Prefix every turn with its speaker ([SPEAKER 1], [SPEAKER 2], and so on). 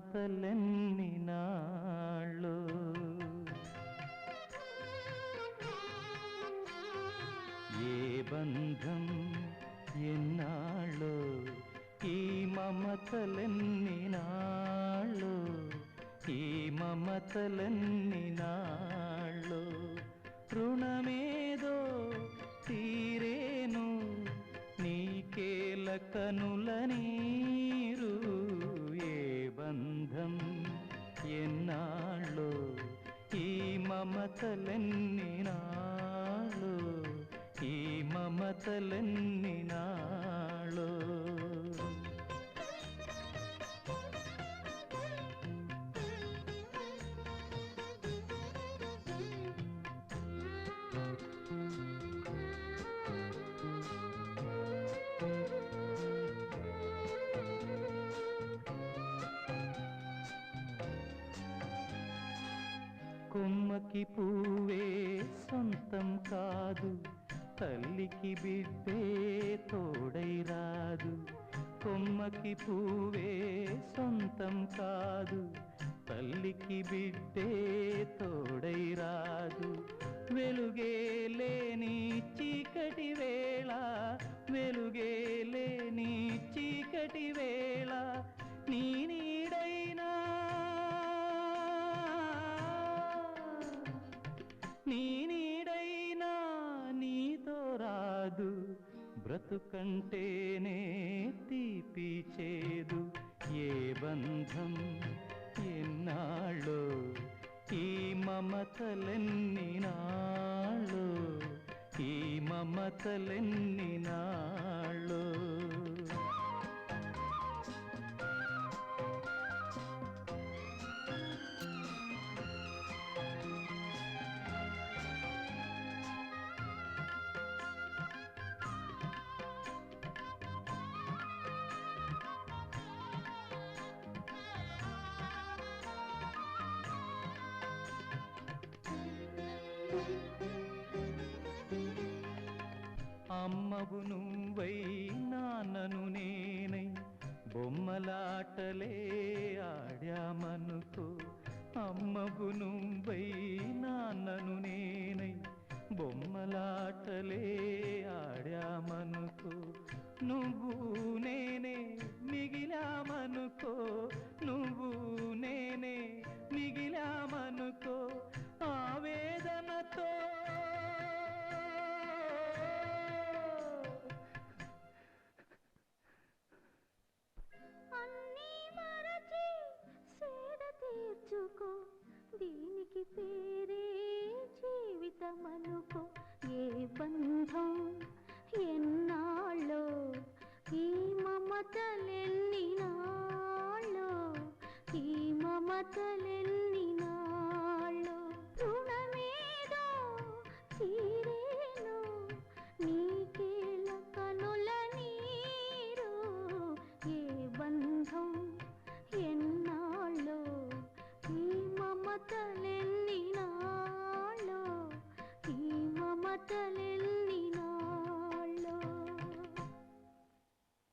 [SPEAKER 1] మమతలెన్ని నాళ్ళు. ఏ బంధం ఎన్నాళ్ళు? ఈ మమతలెన్ని నాళ్ళు? ఈ మమతలెన్ని నాళ్ళు? మమతలెన్ని నాళ్ళు ఈ మమతలెన్ని కొమ్మకి పువ్వే సొంతం కాదు. తల్లికి బిడ్డే తోడై రాదు. కొమ్మకి పువ్వే సొంతం కాదు. తల్లికి బిడ్డే తోడై రాదు. వెలుగే లేని చీకటి వేళ బ్రతుకంటేనే తీపి చేదు. ఏ బంధం ఎన్నాళ్ళో ఈ మమతలెన్ని నాళ్ళు ఈ మమతలెన్ని నాళ్ళు అమ్మవు